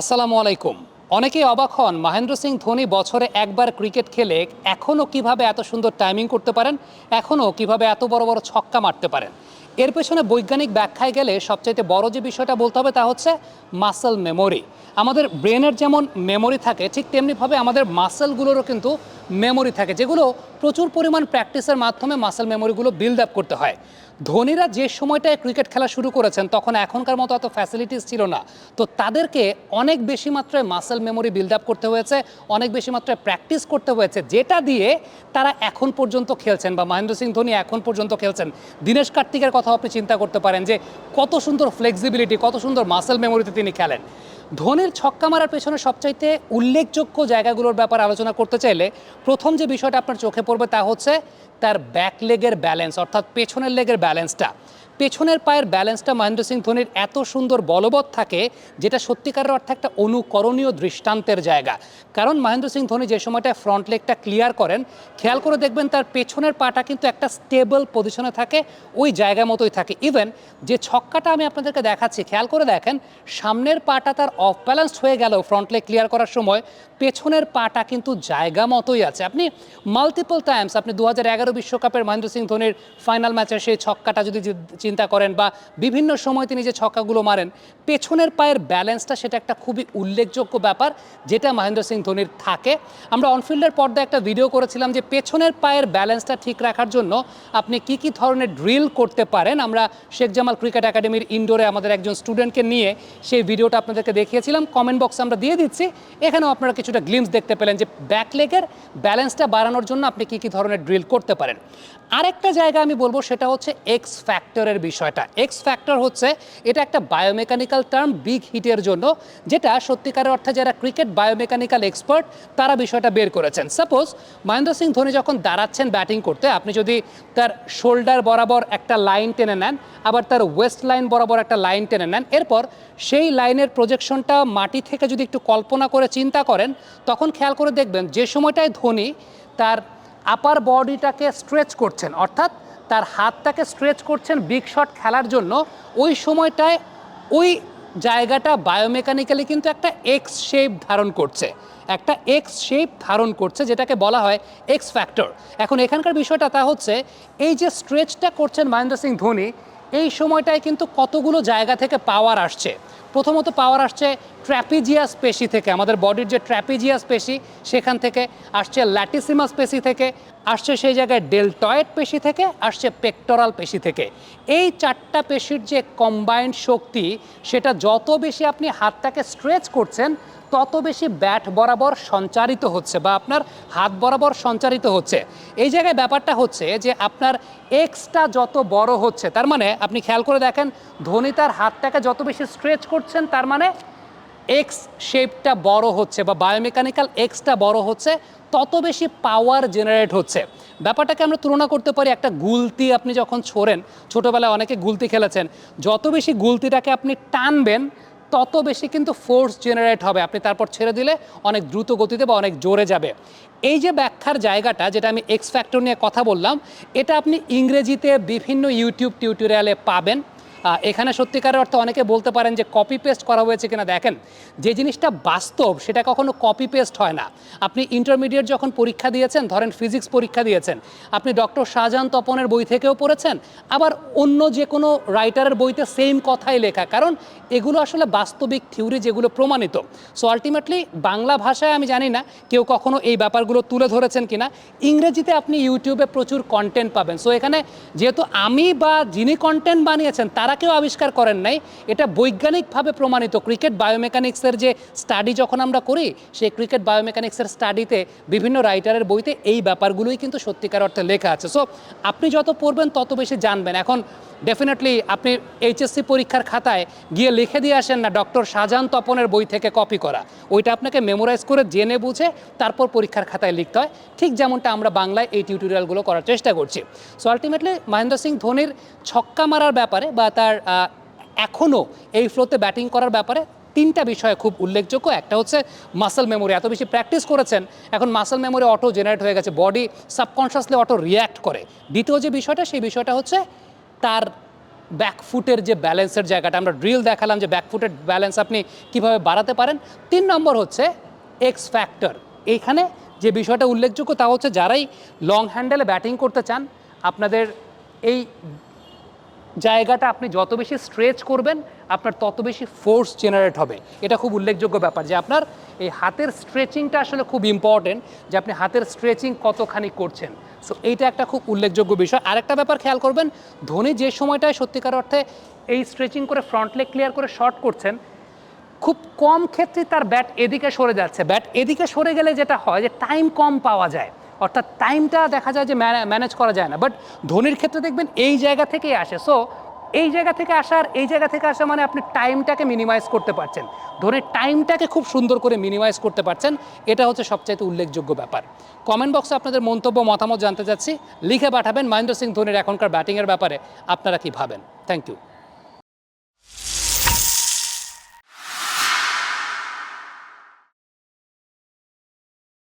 আসসালামু আলাইকুম। অনেকেই অবাক হন মহেন্দ্র সিং ধোনি বছরে একবার ক্রিকেট খেলে এখনও কীভাবে এত সুন্দর টাইমিং করতে পারেন, এখনও কীভাবে এত বড় বড় ছক্কা মারতে পারেন। এর পেছনে বৈজ্ঞানিক ব্যাখ্যায় গেলে সবচাইতে বড় যে বিষয়টা বলতে হবে তা হচ্ছে মাসেল মেমোরি আমাদের ব্রেনের যেমন মেমোরি থাকে, ঠিক তেমনিভাবে আমাদের মাসেলগুলোরও কিন্তু মেমোরি থাকে, যেগুলো প্রচুর পরিমাণ প্র্যাকটিসের মাধ্যমে মাসেল মেমোরিগুলো বিল্ড আপ করতে হয়। ধোনিরা যে সময়টায় ক্রিকেট খেলা শুরু করেছেন, তখন এখনকার মতো অত ফ্যাসিলিটিস ছিল না। তো তাদেরকে অনেক বেশি মাত্রায় মাসেল মেমোরি বিল্ড আপ করতে হয়েছে, অনেক বেশি মাত্রায় প্র্যাকটিস করতে হয়েছে, যেটা দিয়ে তারা এখন পর্যন্ত খেলছেন বা মহেন্দ্র সিং ধোনি এখন পর্যন্ত খেলছেন। দীনেশ কার্তিকের কথা আপনি চিন্তা করতে পারেন যে, কত সুন্দর ফ্লেক্সিবিলিটি কত সুন্দর মাসেল মেমোরিতে তিনি খেলেন। ধোনির ছক্কা মারার পেছনে সবচাইতে উল্লেখযোগ্য জায়গাগুলোর ব্যাপারে আলোচনা করতে চাইলে প্রথম যে বিষয়টা আপনার চোখে পড়বে তা হচ্ছে তার ব্যাক লেগের ব্যালেন্স অর্থাৎ পেছনের লেগের ব্যালেন্সটা পেছনের পায়ের ব্যালেন্সটা মহেন্দ্র সিং ধোনির এত সুন্দর বলবৎ থাকে, যেটা সত্যিকারের অর্থে একটা অনুকরণীয় দৃষ্টান্তের জায়গা। কারণ মহেন্দ্র সিং ধোনি যে সময়টায় ফ্রন্ট লেগটা ক্লিয়ার করেন, খেয়াল করে দেখবেন তার পেছনের পাটা কিন্তু একটা স্টেবল পজিশনে থাকে, ওই জায়গা মতোই থাকে। ইভেন যে ছক্কাটা আমি আপনাদেরকে দেখাচ্ছি, খেয়াল করে দেখেন, সামনের পাটা তার অফ ব্যালেন্সড হয়ে গেল ফ্রন্ট লেগ ক্লিয়ার করার সময় পেছনের পাটা কিন্তু জায়গা মতোই আছে। আপনি মাল্টিপল টাইমস আপনি দু বিশ্বকাপের মহেন্দ্র সিং ধোনির ফাইনাল ম্যাচের সেই ছক্কাটা যদি চিন্তা করেন বা বিভিন্ন সময় তিনি যে ছক্কাগুলো মারেন, পেছনের পায়ের ব্যালেন্সটা সেটা একটা খুবই উল্লেখযোগ্য ব্যাপার, যেটা মহেন্দ্র সিং ধোনির থাকে। আমরা অনফিল্ডের পর্দায় একটা ভিডিও করেছিলাম যে পেছনের পায়ের ব্যালেন্সটা ঠিক রাখার জন্য আপনি কি কি ধরনের ড্রিল করতে পারেন। আমরা শেখ জামাল ক্রিকেট একাডেমির ইনডোরে আমাদের একজন স্টুডেন্টকে নিয়ে সেই ভিডিওটা আপনাদেরকে দেখিয়েছিলাম। কমেন্ট বক্সে আমরা দিয়ে দিচ্ছি। এখানেও আপনারা কিছুটা গ্লিমস দেখতে পেলেন যে ব্যাক লেগের ব্যালেন্সটা বাড়ানোর জন্য আপনি কি কি ধরনের ড্রিল করতে পারেন। আরেকটা জায়গা আমি বলব, সেটা হচ্ছে এক্স ফ্যাক্টরের বিষয়টা। এক্স ফ্যাক্টর হচ্ছে, এটা একটা বায়োমেকানিক্যাল টার্ম বিগ হিটের জন্য, যেটা সত্যিকারের অর্থে যারা ক্রিকেট বায়োমেকানিক্যাল এক্সপার্ট তারা বিষয়টা বের করেছেন। সাপোজ মহেন্দ্র সিং ধোনি যখন দাঁড়াচ্ছেন ব্যাটিং করতে, আপনি যদি তার শোল্ডার বরাবর একটা লাইন টেনে নেন, আবার তার ওয়েস্ট লাইন বরাবর একটা লাইন টেনে নেন, এরপর সেই লাইনের প্রজেকশনটা মাটি থেকে যদি একটু কল্পনা করে চিন্তা করেন, তখন খেয়াল করে দেখবেন যে সময়টায় ধোনি তার আপার বডিটাকে স্ট্রেচ করছেন, অর্থাৎ তার হাতটাকে স্ট্রেচ করছেন বিগ শট খেলার জন্য। ওই সময়টায় ওই জায়গাটা বায়োমেকানিক্যালি কিন্তু একটা এক্স শেপ ধারণ করছে। একটা এক্স শেপ ধারণ করছে, যেটাকে বলা হয় এক্স ফ্যাক্টর এখন এখানকার বিষয়টা তা হচ্ছে, এই যে স্ট্রেচটা করছেন মহেন্দ্র সিং ধোনি এই সময়টায় কিন্তু কতগুলো জায়গা থেকে পাওয়ার আসছে? প্রথমত পাওয়ার আসছে ট্র্যাপিজিয়াস পেশি থেকে। আমাদের বডির যে ট্র্যাপিজিয়াস পেশি, সেখান থেকে আসছে ল্যাটিসিমাস পেশি থেকে, আসছে সেই জায়গায় ডেলটয়েড পেশি থেকে, আসছে পেক্টোরাল পেশি থেকে। এই চারটা পেশির যে কম্বাইন্ড শক্তি, সেটা যত বেশি আপনি হাতটাকে স্ট্রেচ করছেন তত বেশি ব্যাট বরাবর সঞ্চারিত হচ্ছে বা আপনার হাত বরাবর সঞ্চারিত হচ্ছে। এই জায়গায় ব্যাপারটা হচ্ছে যে আপনার এক্সটা যত বড় হচ্ছে, তার মানে আপনি খেয়াল করে দেখেন, ধোনি তার হাতটাকে যত বেশি স্ট্রেচ করছেন, তার মানে এক্স শেপটা বড় হচ্ছে বা বায়োমেকানিক্যাল এক্সটা বড় হচ্ছে, তত বেশি পাওয়ার জেনারেট হচ্ছে। ব্যাপারটাকে আমরা তুলনা করতে পারি একটা গুলতি আপনি যখন ছোড়েন, ছোটোবেলায় অনেকে গুলতি খেলেছেন, যত বেশি গুলতিটাকে আপনি টানবেন তত বেশি কিন্তু ফোর্স জেনারেট হবে। আপনি তারপর ছেড়ে দিলে অনেক দ্রুত গতিতে বা অনেক জোরে যাবে। এই যে ব্যাখ্যার জায়গাটা, যেটা আমি এক্স ফ্যাক্টর নিয়ে কথা বললাম, এটা আপনি ইংরেজিতে বিভিন্ন ইউটিউব টিউটোরিয়ালে পাবেন। এখানে সত্যিকারের অর্থে অনেকে বলতে পারেন যে কপি পেস্ট করা হয়েছে কিনা। দেখেন, যে জিনিসটা বাস্তব, সেটা কখনো কপি পেস্ট হয় না। আপনি ইন্টারমিডিয়েট যখন পরীক্ষা দিয়েছেন, ধরেন ফিজিক্স পরীক্ষা দিয়েছেন, আপনি ডক্টর শাহজাহান তপনের বই থেকেও পড়েছেন, আবার অন্য যে কোনো রাইটারের বইতে সেম কথাই লেখা, কারণ এগুলো আসলে বাস্তবিক থিওরি যেগুলো প্রমাণিত। সো আলটিমেটলি বাংলা ভাষায় আমি জানি না কেউ কখনো এই ব্যাপারগুলো তুলে ধরেছেন কিনা। ইংরেজিতে আপনি ইউটিউবে প্রচুর কন্টেন্ট পাবেন। সো এখানে যেহেতু আমি বা যিনি কন্টেন্ট বানিয়েছেন, তারা কেউ আবিষ্কার করেন নাই। এটা বৈজ্ঞানিকভাবে প্রমাণিত। ক্রিকেট বায়োমেকানিক্সের যে স্টাডি যখন আমরা করি, সেই ক্রিকেট বায়োমেকানিক্সের স্টাডিতে বিভিন্ন রাইটারের বইতে এই ব্যাপারগুলোই কিন্তু সত্যিকার অর্থে লেখা আছে। সো আপনি যত পড়বেন, তত বেশি জানবেন। এখন ডেফিনেটলি আপনি এইচএসসি পরীক্ষার খাতায় গিয়ে লিখে দিয়ে আসেন না, ডক্টর শাহজাহান তপনের বই থেকে কপি করা। ওইটা আপনাকে মেমোরাইজ করে জেনে বুঝে তারপর পরীক্ষার খাতায় লিখতে হয়। ঠিক যেমনটা আমরা বাংলায় এই টিউটোরিয়ালগুলো করার চেষ্টা করছি। সো আলটিমেটলি মহেন্দ্র সিং ধোনির ছক্কা মারার ব্যাপারে বা তার আহ, এখনও এই ফ্লোতে ব্যাটিং করার ব্যাপারে তিনটা বিষয় খুব উল্লেখযোগ্য। একটা হচ্ছে মাসেল মেমোরি এত বেশি প্র্যাকটিস করেছেন এখন মাসেল মেমোরি অটো জেনারেট হয়ে গেছে বডি সাবকনশিয়াসলি অটো রিয়্যাক্ট করে। দ্বিতীয় যে বিষয়টা সেই বিষয়টা হচ্ছে তার ব্যাকফুটের যে ব্যালেন্সের জায়গাটা আমরা ড্রিল দেখালাম যে ব্যাকফুটের ব্যালেন্স আপনি কীভাবে বাড়াতে পারেন। তিন নম্বর হচ্ছে এক্স ফ্যাক্টর এইখানে যে বিষয়টা উল্লেখযোগ্য তা হচ্ছে যারাই লং হ্যান্ডেলে ব্যাটিং করতে চান আপনাদের এই জায়গাটা আপনি যত বেশি স্ট্রেচ করবেন, আপনার তত বেশি ফোর্স জেনারেট হবে। এটা খুব উল্লেখযোগ্য ব্যাপার যে আপনার এই হাতের স্ট্রেচিংটা আসলে খুব ইম্পর্টেন্ট যে আপনি হাতের স্ট্রেচিং কতখানি করছেন। সো এইটা একটা খুব উল্লেখযোগ্য বিষয়। আরেকটা ব্যাপার খেয়াল করবেন, ধোনি যে সময়টায় সত্যিকার অর্থে এই স্ট্রেচিং করে ফ্রন্ট লেগ ক্লিয়ার করে শর্ট করছেন, খুব কম ক্ষেত্রে তার ব্যাট এদিকে সরে যাচ্ছে। ব্যাট এদিকে সরে গেলে যেটা হয় যে টাইম কম পাওয়া যায়। অর্থাৎ টাইমটা দেখা যায় যে ম্যানেজ করা যায় না। বাট ধোনির ক্ষেত্রে দেখবেন এই জায়গা থেকেই আসে। সো এই জায়গা থেকে আসার, এই জায়গা থেকে আসা মানে আপনি টাইমটাকে মিনিমাইজ করতে পারছেন। ধোনির টাইমটাকে খুব সুন্দর করে মিনিমাইজ করতে পারছেন। এটা হচ্ছে সবচাইতে উল্লেখযোগ্য ব্যাপার। কমেন্ট বক্সে আপনাদের মন্তব্য, মতামত জানতে চাচ্ছি। লিখে পাঠাবেন। মহেন্দ্র সিং ধোনির এখনকার ব্যাটিংয়ের ব্যাপারে। আপনারা কি ভাবেন? Thank you